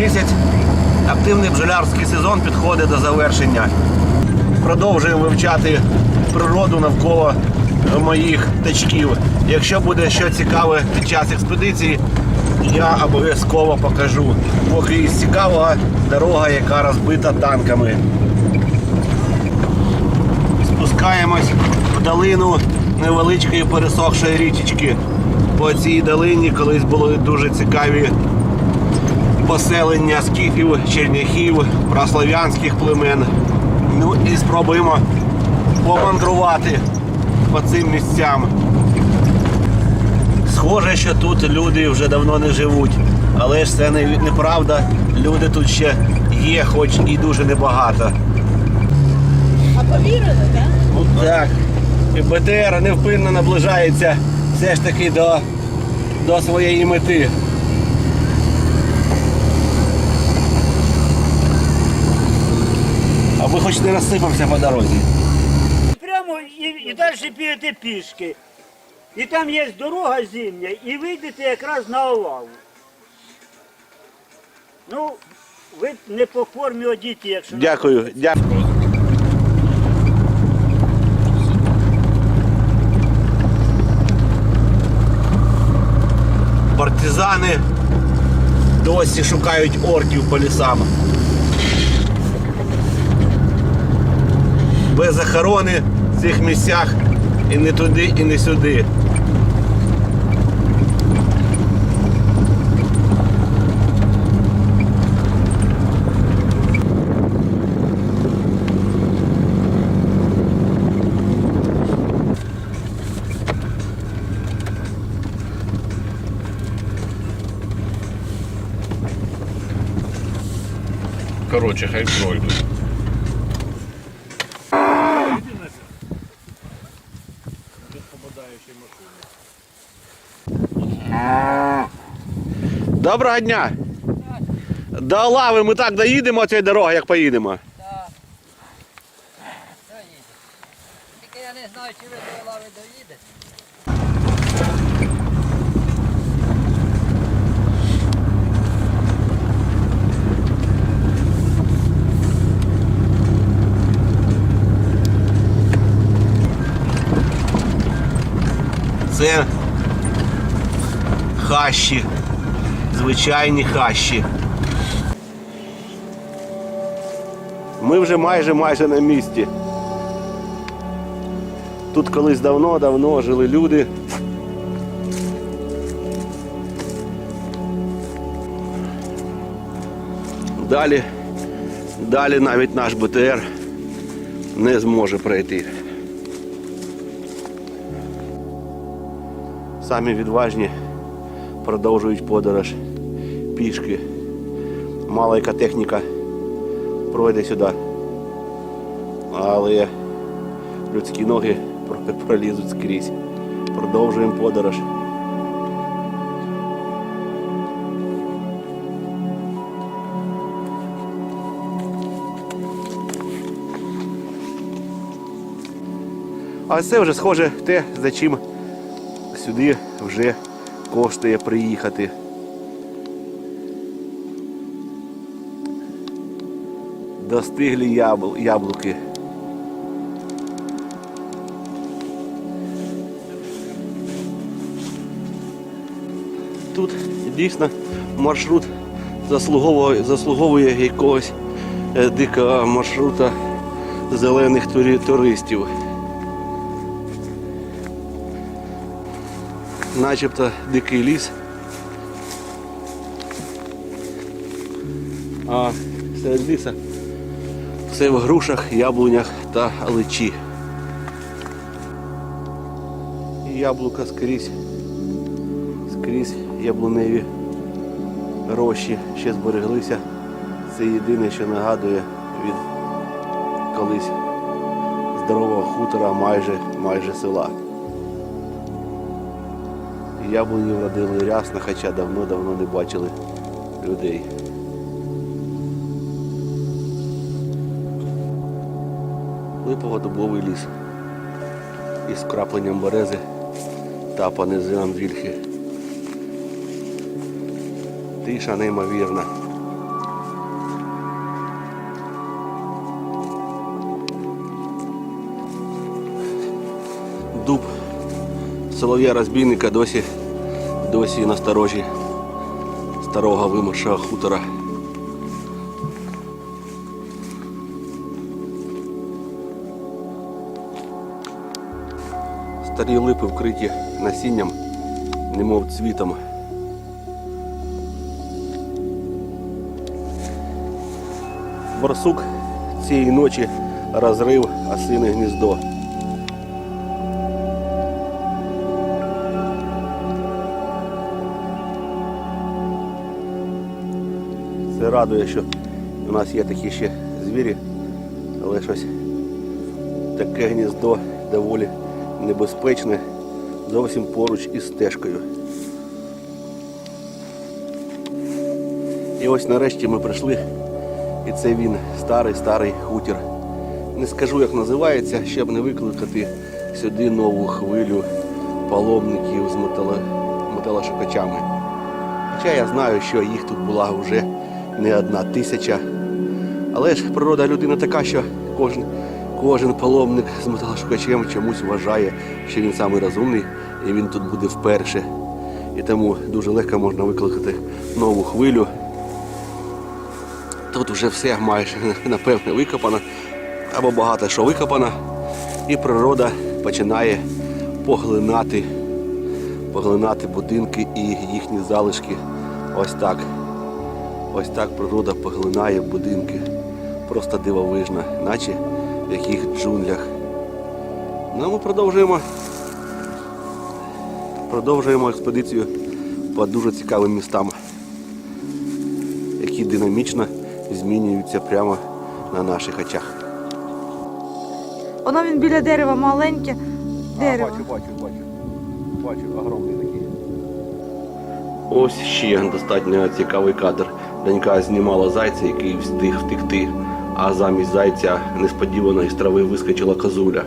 місяць. Активний бджолярський сезон підходить до завершення. Продовжуємо вивчати природу навколо моїх тачків. Якщо буде щось цікаве під час експедиції, я обов'язково покажу. Поки із цікавого дорога, яка розбита танками. Спускаємось в долину невеличкої пересохшої річечки. По цій долині колись були дуже цікаві поселення скіфів, черняхів, прослав'янських племен. Ну і спробуємо помандрувати по цим місцям. Схоже, що тут люди вже давно не живуть. Але ж це не- неправда. Люди тут ще є, хоч і дуже небагато. А повірили, так? Ну так. І БТР невпинно наближається все ж таки до, до своєї мети. Аби хоч не розсипався по дорозі. Прямо і, і далі підете пішки. І там є дорога зимня, і вийдете якраз на Олаву. Ну, ви не по формі одіті, якщо Дякую, дякую. Партизани досі шукають орків по лісам. Без охорони в цих місцях і не туди, і не сюди. Короче, хай пройдуть. Доброго дня! До лави ми так доїдемо цієї дороги, як поїдемо. Тільки я не знаю, чи ви Це хащі, звичайні хащі. Ми вже майже майже на місці. Тут колись давно-давно жили люди. Далі, далі навіть наш БТР не зможе пройти. Самі відважні продовжують подорож пішки. Мала яка техніка пройде сюди. Але людські ноги про- пролізуть скрізь. Продовжуємо подорож. А це вже схоже те, за чим сюди вже коштує приїхати. Достиглі ябл- яблуки. Тут дійсно маршрут заслуговує, заслуговує якогось е, дикого маршрута зелених туристів. Начебто дикий ліс. А серед ліса все в грушах, яблунях та аличі. І Яблука скрізь, скрізь яблуневі рощі ще збереглися. Це єдине, що нагадує від колись здорового хутора майже, майже села. Яблуні вродили рясно, хоча давно-давно не бачили людей. Липово-дубовий ліс із крапленням берези та понизинам вільхи. Тиша неймовірна. Солов'я розбійника досі, досі насторожі старого вимершого хутора. Старі липи вкриті насінням, немов цвітом. Барсук цієї ночі розрив осине гніздо. Радує, що у нас є такі ще звірі, але щось таке гніздо доволі небезпечне, зовсім поруч із стежкою. І ось нарешті ми прийшли, і це він, старий-старий хутір. Не скажу, як називається, щоб не викликати сюди нову хвилю паломників з металошукачами. Хоча я знаю, що їх тут була вже не одна тисяча. Але ж природа людина така, що кожен, кожен паломник з металошукачем чомусь вважає, що він самий розумний і він тут буде вперше. І тому дуже легко можна викликати нову хвилю. Тут вже все майже напевне викопано, або багато що викопано, і природа починає поглинати, поглинати будинки і їхні залишки. Ось так. Ось так природа поглинає будинки. Просто дивовижно, наче в яких джунглях. Ну, ми продовжуємо. Продовжуємо експедицію по дуже цікавим містам, які динамічно змінюються прямо на наших очах. Воно він біля дерева маленьке. Дерево. бачу, бачу, бачу. Бачу, огромний такий. Ось ще достатньо цікавий кадр. Донька знімала зайця, який встиг втекти, а замість зайця несподівано із трави вискочила козуля.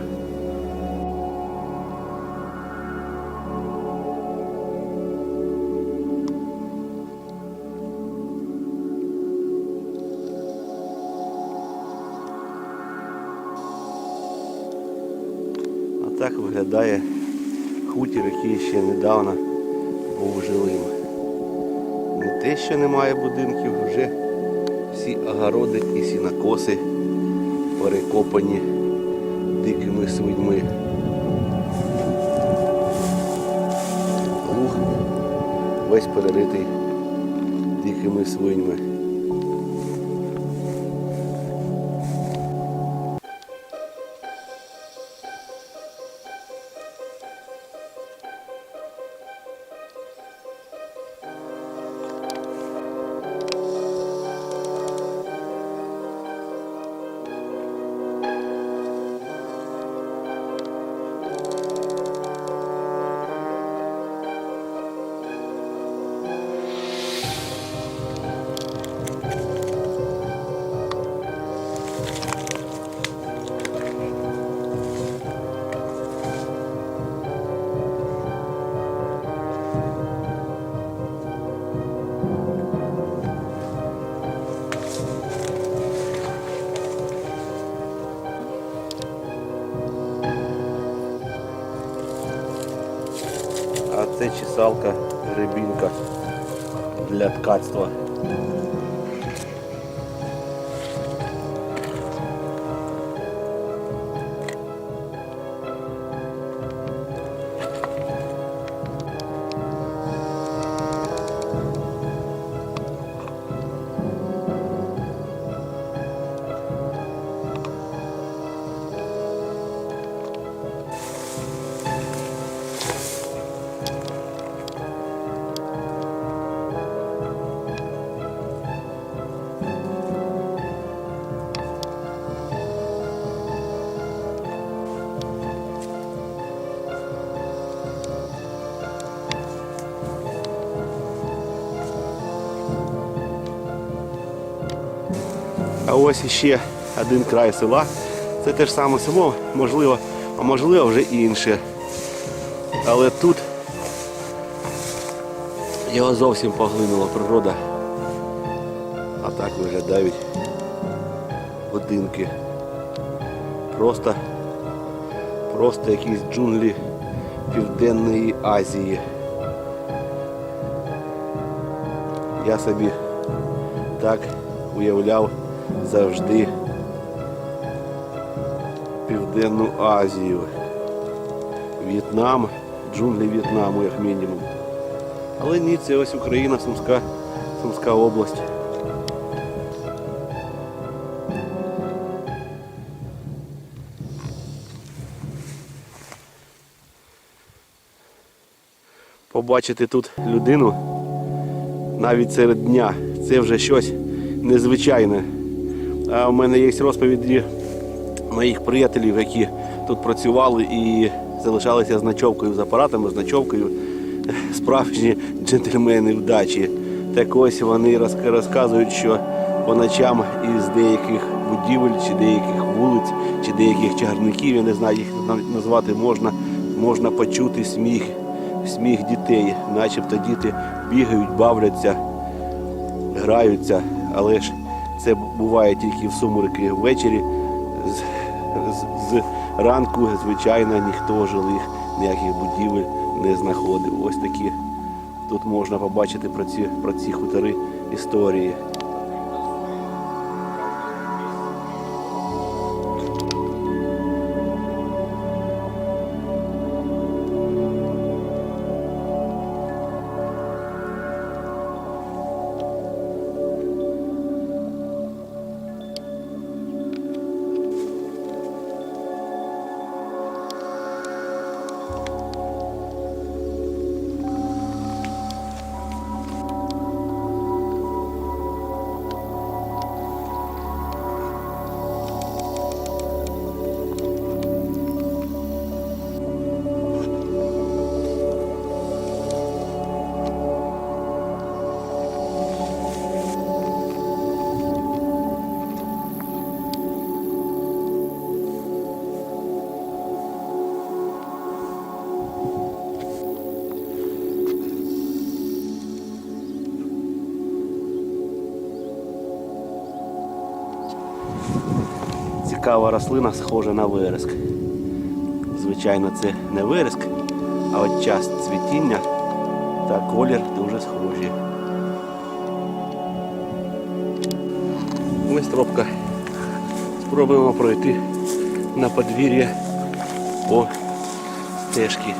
А так виглядає хутір, який ще недавно був жилим. Не те, що немає будинків, вже всі огороди і сінокоси перекопані дикими свиньми. Луг весь переритий дикими свиньми. Чесалка гребінка для ткацтва. Ось іще один край села. Це те ж саме село, можливо, а можливо вже інше. Але тут його зовсім поглинула природа. А так виглядають будинки. Просто, просто якісь джунглі Південної Азії. Я собі так уявляв завжди Південну Азію. В'єтнам, джунглі В'єтнаму, як мінімум. Але ні, це ось Україна, Сумська, Сумська область. Побачити тут людину навіть серед дня це вже щось незвичайне. У мене є розповіді моїх приятелів, які тут працювали і залишалися з ночовкою, з апаратами, з ночовкою. Справжні джентльмени вдачі. Так ось вони розказують, що по ночам із деяких будівель, чи деяких вулиць, чи деяких чагарників, я не знаю, їх назвати можна, можна почути сміх, сміх дітей, начебто діти бігають, бавляться, граються, але ж це буває тільки в сумерки ввечері. З, з, з ранку, звичайно, ніхто жилих ніяких будівель не знаходив. Ось такі тут можна побачити про ці, про ці хутори історії. Цікава рослина, схожа на вереск. Звичайно, це не вереск, а от час цвітіння та колір дуже схожі. Ось тропка. Спробуємо пройти на подвір'я по стежці.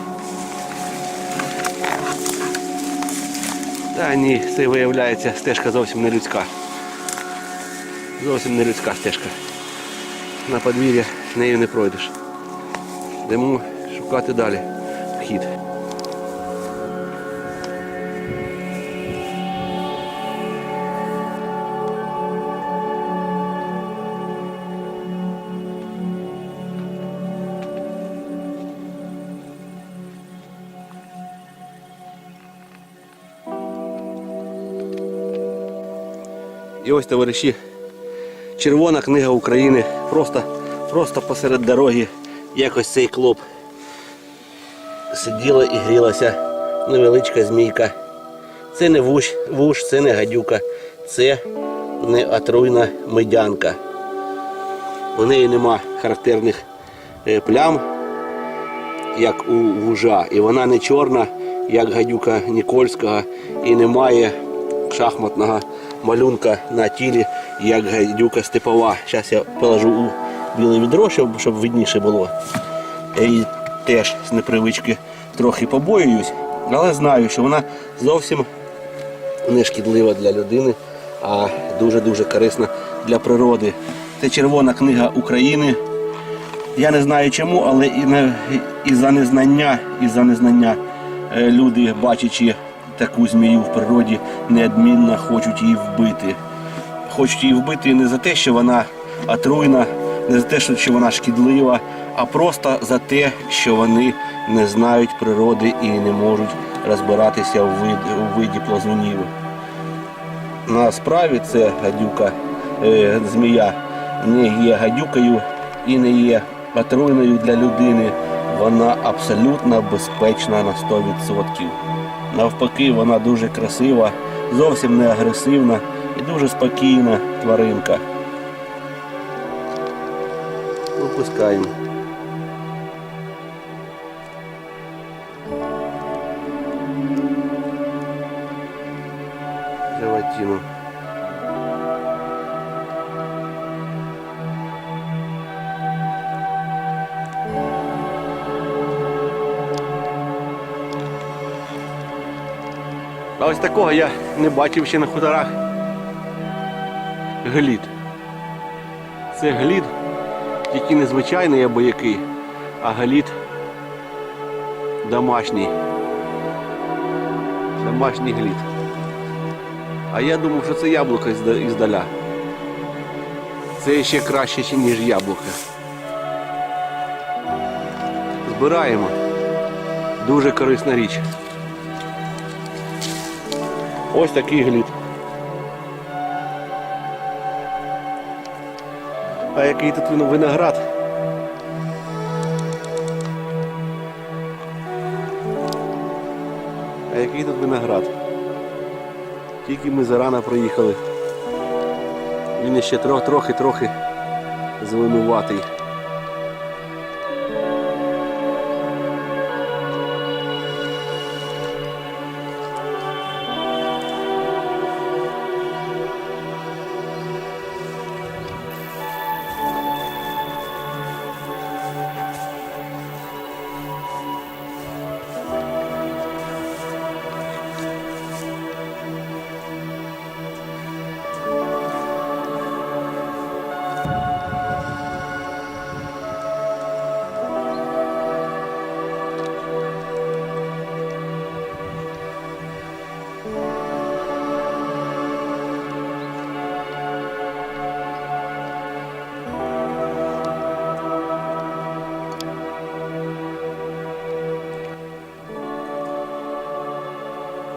Та ні, це виявляється стежка зовсім не людська. Зовсім не людська стежка. На подвір'я нею не пройдеш. Йдемо шукати далі вхід. І ось товариші, червона книга України. Просто, просто посеред дороги якось цей клоп. Сиділа і грілася невеличка змійка. Це не вуш, вуш, це не гадюка, це не отруйна медянка. У неї нема характерних е, плям, як у вужа. І вона не чорна, як гадюка Нікольського, і немає шахматного малюнка на тілі, як гадюка степова. Зараз я положу у біле відро, щоб, щоб видніше було. Її теж з непривички трохи побоююсь, але знаю, що вона зовсім не шкідлива для людини, а дуже-дуже корисна для природи. Це червона книга України. Я не знаю чому, але і, не, і за незнання, і за незнання е, люди, бачачи таку змію в природі, неодмінно хочуть її вбити. Хочуть її вбити не за те, що вона отруйна, не за те, що вона шкідлива, а просто за те, що вони не знають природи і не можуть розбиратися у, вид, у виді плазунів. На справі це гадюка, е, змія не є гадюкою і не є отруйною для людини. Вона абсолютно безпечна на 100%. Навпаки, вона дуже красива, зовсім не агресивна і дуже спокійна тваринка. Випускаємо. Животину. А ось такого я не бачив ще на хуторах. Глід. Це глід, тільки не звичайний або який, а глід домашній. Домашній глід. А я думав, що це яблуко ізда- іздаля. Це ще краще, ніж яблуко. Збираємо. Дуже корисна річ. Ось такий глід. А який тут вин- виноград? А який тут виноград? Тільки ми зарано проїхали. Він ще трохи трохи трохи зеленуватий.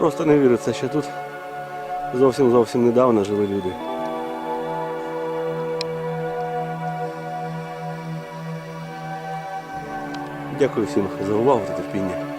Просто не віриться, що тут зовсім зовсім недавно жили люди. Дякую всім за увагу та терпіння.